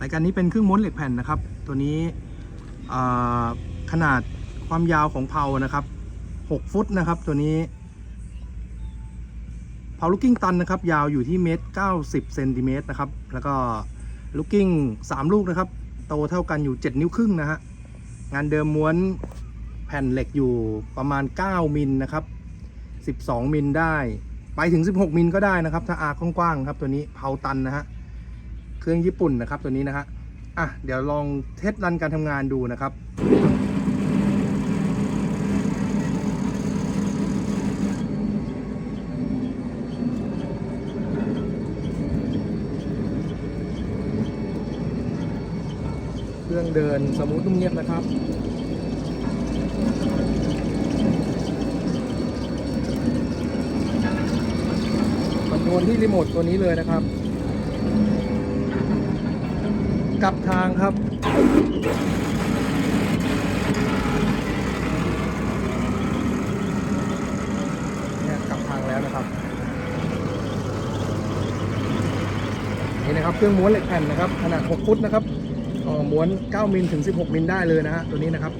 รายการนี้เป็นเครื่องม้วนเหล็กแผ่นนะครับ ตัวนี้ขนาดความยาวของเพานะครับ 6 ฟุตนะครับ ตัวนี้เพาลูกกิ้งตันนะครับ ยาวอยู่ที่เมตร90เซนติเมตรนะครับ แล้วก็ลูกกิ้ง3 ลูกนะครับ โตเท่ากันอยู่ 7 นิ้วครึ่งนะฮะงานเดิมม้วนแผ่นเหล็กอยู่ประมาณ 9 มิลนะครับ 12 มิลได้ ไปถึง 16 มิลก็ได้นะครับ ถ้าอากกว้างๆครับตัวนี้เพาตันนะฮะ เครื่องญี่ปุ่นนะครับตัวนี้นะฮะอะเดี๋ยวลองเทสรันการทำงานดูนะครับเครื่องเดินสมูทนุ่มเนียบนะครับ คอนโทรลที่รีโมทตัวนี้เลยนะครับ กลับทางครับ เนี่ยกลับทางแล้วนะครับ นี่นะครับเครื่องม้วนเหล็กแผ่นนะครับ ขนาด 6 ฟุตนะครับอ่อม้วน 9 มิลถึง 16 มิลได้เลยนะฮะตัวนี้นะครับ